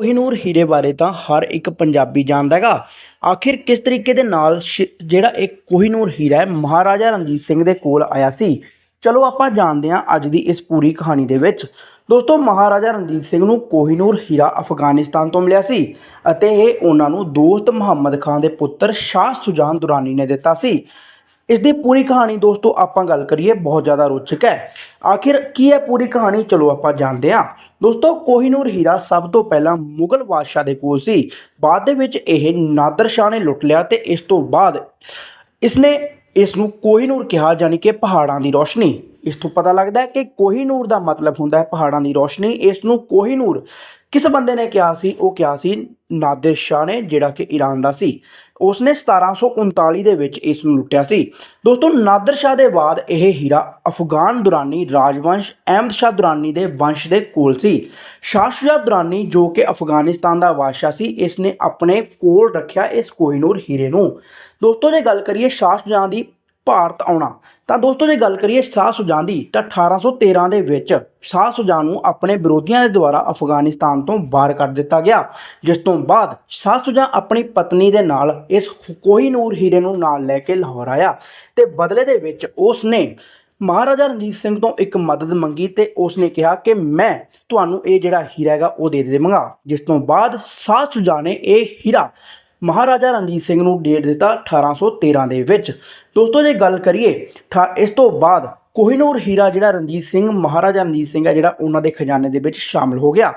ਕੋਹੀਨੂਰ ਹੀਰੇ ਬਾਰੇ ਤਾਂ ਹਰ ਇੱਕ ਪੰਜਾਬੀ ਜਾਣਦਾ ਹੈਗਾ। ਆਖਿਰ ਕਿਸ ਤਰੀਕੇ ਦੇ ਨਾਲ ਸ਼ਿ- ਜਿਹੜਾ ਇੱਕ ਕੋਹੀਨੂਰ ਹੀਰਾ ਹੈ, ਮਹਾਰਾਜਾ ਰਣਜੀਤ ਸਿੰਘ ਦੇ ਕੋਲ ਆਇਆ ਸੀ? ਚਲੋ ਆਪਾਂ ਜਾਣਦੇ ਹਾਂ ਅੱਜ ਦੀ ਇਸ ਪੂਰੀ ਕਹਾਣੀ ਦੇ ਵਿੱਚ। ਦੋਸਤੋ, ਮਹਾਰਾਜਾ ਰਣਜੀਤ ਸਿੰਘ ਨੂੰ ਕੋਹੀਨੂਰ ਹੀਰਾ ਅਫਗਾਨਿਸਤਾਨ ਤੋਂ ਮਿਲਿਆ ਸੀ ਅਤੇ ਇਹ ਉਹਨਾਂ ਨੂੰ ਦੋਸਤ ਮੁਹੰਮਦ ਖਾਨ ਦੇ ਪੁੱਤਰ ਸ਼ਾਹ ਸੁਜਾਨ ਦੁਰਾਨੀ ਨੇ ਦਿੱਤਾ ਸੀ। ਇਸ ਦੀ ਪੂਰੀ ਕਹਾਣੀ ਦੋਸਤੋ ਆਪਾਂ ਗੱਲ ਕਰੀਏ, ਬਹੁਤ ਜ਼ਿਆਦਾ ਰੋਚਕ ਹੈ। ਆਖਿਰ ਕੀ ਹੈ ਪੂਰੀ ਕਹਾਣੀ? ਚਲੋ ਆਪਾਂ ਜਾਣਦੇ ਹਾਂ। ਦੋਸਤੋ, ਕੋਹੀਨੂਰ ਹੀਰਾ ਸਭ ਤੋਂ ਪਹਿਲਾਂ ਮੁਗਲ ਬਾਦਸ਼ਾਹ ਦੇ ਕੋਲ ਸੀ। ਬਾਅਦ ਦੇ ਵਿੱਚ ਇਹ ਨਾਦਰ ਸ਼ਾਹ ਨੇ ਲੁੱਟ ਲਿਆ ਤੇ ਇਸ ਤੋਂ ਬਾਅਦ ਇਸਨੇ ਇਸ ਨੂੰ ਕੋਹੀਨੂਰ ਕਿਹਾ, ਯਾਨੀ ਕਿ ਪਹਾੜਾਂ ਦੀ ਰੋਸ਼ਨੀ। ਇਸ ਤੋਂ ਪਤਾ ਲੱਗਦਾ ਹੈ ਕਿ ਕੋਹੀਨੂਰ ਦਾ ਮਤਲਬ ਹੁੰਦਾ ਹੈ ਪਹਾੜਾਂ ਦੀ ਰੋਸ਼ਨੀ। ਇਸ ਨੂੰ ਕੋਹੀਨੂਰ ਕਿਸ ਬੰਦੇ ਨੇ ਕਿਹਾ ਸੀ? ਉਹ ਕਿਹਾ ਸੀ ਨਾਦਰ ਸ਼ਾਹ ਨੇ, ਜਿਹੜਾ ਕਿ ਈਰਾਨ ਦਾ ਸੀ। ਉਸਨੇ 1739 ਦੇ ਵਿੱਚ ਇਸ ਨੂੰ ਲੁੱਟਿਆ ਸੀ। ਦੋਸਤੋ ਨਾਦਰ ਸ਼ਾਹ ਦੇ ਬਾਅਦ ਇਹ ਹੀਰਾ ਅਫਗਾਨ ਦੁਰਾਨੀ ਰਾਜਵੰਸ਼, ਅਹਿਮਦ ਸ਼ਾਹ ਦੁਰਾਨੀ ਦੇ ਵੰਸ਼ ਦੇ ਕੋਲ ਸੀ। ਸ਼ਾਹ ਸ਼ੁਜਾ ਦੁਰਾਨੀ, ਜੋ ਕਿ ਅਫਗਾਨਿਸਤਾਨ ਦਾ ਬਾਦਸ਼ਾਹ ਸੀ ਇਸ ਨੇ ਆਪਣੇ ਕੋਲ ਰੱਖਿਆ ਇਸ ਕੋਹੀਨੂਰ ਹੀਰੇ ਨੂੰ। ਦੋਸਤੋ, ਜੇ ਗੱਲ ਕਰੀਏ ਸ਼ਾਹ ਸ਼ੁਜਾ ਦੀ ਭਾਰਤ ਆਉਣਾ। ਤਾਂ ਦੋਸਤੋ, ਜੇ ਗੱਲ ਕਰੀਏ ਸ਼ਾਹ ਸੁਜਾਨ ਦੀ, ਤਾਂ 1813 ਦੇ ਵਿੱਚ ਸ਼ਾਹ ਸੁਜਾਨ ਨੂੰ ਆਪਣੇ ਵਿਰੋਧੀਆਂ ਦੇ ਦੁਆਰਾ ਅਫਗਾਨਿਸਤਾਨ ਤੋਂ ਬਾਹਰ ਕੱਢ ਦਿੱਤਾ ਗਿਆ। ਜਿਸ ਤੋਂ ਬਾਅਦ ਸ਼ਾਹ ਸੁਜਾਨ ਆਪਣੀ ਪਤਨੀ ਦੇ ਨਾਲ ਇਸ ਕੋਹੀਨੂਰ ਹੀਰੇ ਨੂੰ ਨਾਲ ਲੈ ਕੇ ਲਾਹੌਰ ਆਇਆ ਤੇ ਬਦਲੇ ਦੇ ਵਿੱਚ ਉਸ ਨੇ ਮਹਾਰਾਜਾ ਰਣਜੀਤ ਸਿੰਘ ਤੋਂ ਇੱਕ ਮਦਦ ਮੰਗੀ ਤੇ ਉਸ ਨੇ ਕਿਹਾ ਕਿ ਮੈਂ ਤੁਹਾਨੂੰ ਇਹ ਜਿਹੜਾ ਹੀਰਾ ਹੈਗਾ ਉਹ ਦੇ ਦੇਵਾਂਗਾ। ਜਿਸ ਤੋਂ ਬਾਅਦ ਸ਼ਾਹ ਸੁਜਾ ਨੇ ਇਹ ਹੀਰਾ ਮਹਾਰਾਜਾ ਰਣਜੀਤ ਸਿੰਘ ਨੂੰ ਡੇਟ ਦਿੱਤਾ 1813 ਦੇ ਵਿੱਚ। ਦੋਸਤੋ, ਜੇ ਗੱਲ ਕਰੀਏ ਠਾ- ਇਸ ਤੋਂ ਬਾਅਦ ਕੋਹਿਨੂਰ ਹੀਰਾ ਜਿਹੜਾ ਰਣਜੀਤ ਸਿੰਘ, ਮਹਾਰਾਜਾ ਰਣਜੀਤ ਸਿੰਘ ਹੈ, ਜਿਹੜਾ ਉਹਨਾਂ ਦੇ ਖਜ਼ਾਨੇ ਦੇ ਵਿੱਚ ਸ਼ਾਮਲ ਹੋ ਗਿਆ।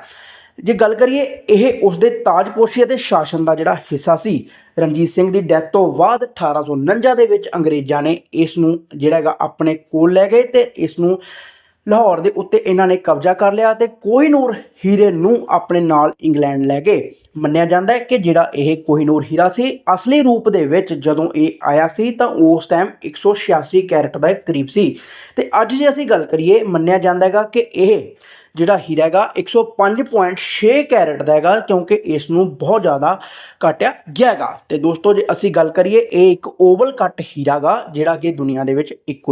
ਜੇ ਗੱਲ ਕਰੀਏ, ਇਹ ਉਸ ਦੇ ਤਾਜਪੋਸ਼ੀ ਅਤੇ ਸ਼ਾਸਨ ਦਾ ਜਿਹੜਾ ਹਿੱਸਾ ਸੀ, ਰਣਜੀਤ ਸਿੰਘ ਦੀ ਡੈਥ ਤੋਂ ਬਾਅਦ 1849 ਦੇ ਵਿੱਚ ਅੰਗਰੇਜ਼ਾਂ ਨੇ ਇਸ ਨੂੰ ਜਿਹੜਾ ਹੈਗਾ ਆਪਣੇ ਕੋਲ ਲੈ ਗਏ ਤੇ ਇਸ ਨੂੰ ਲਾਹੌਰ ਦੇ ਉੱਤੇ ਇਹਨਾਂ ਨੇ ਕਬਜ਼ਾ ਕਰ ਲਿਆ ਤੇ ਕੋਹੀਨੂਰ ਹੀਰੇ ਨੂੰ ਆਪਣੇ ਨਾਲ ਇੰਗਲੈਂਡ ਲੈ ਗਏ। ਮੰਨਿਆ ਜਾਂਦਾ ਹੈ ਕਿ ਜਿਹੜਾ ਇਹ ਕੋਹੀਨੂਰ ਹੀਰਾ ਸੀ, ਅਸਲੀ ਰੂਪ ਦੇ ਵਿੱਚ ਜਦੋਂ ਇਹ ਆਇਆ ਸੀ ਤਾਂ ਉਸ ਟਾਈਮ 186 ਕੈਰਟ ਦਾ ਕਰੀਬ ਸੀ। ਤੇ ਅੱਜ ਜੇ ਅਸੀਂ ਗੱਲ ਕਰੀਏ, ਮੰਨਿਆ ਜਾਂਦਾ ਹੈਗਾ ਕਿ ਇਹ ਜਿਹੜਾ ਹੀਰਾ ਹੈਗਾ 105.6 ਕੈਰਟ ਦਾ ਹੈਗਾ ਕਿਉਂਕਿ ਇਸ ਨੂੰ ਬਹੁਤ ਜ਼ਿਆਦਾ ਕਾਟਿਆ ਗਿਆ ਹੈਗਾ। ਤੇ ਦੋਸਤੋ, ਜੇ ਅਸੀਂ ਗੱਲ ਕਰੀਏ, ਇਹ ਇੱਕ ਓਵਲ ਕੱਟ ਹੀਰਾ ਗਾ ਜਿਹੜਾ ਕਿ ਦੁਨੀਆ ਦੇ ਵਿੱਚ ਇੱਕੋ ਹੀ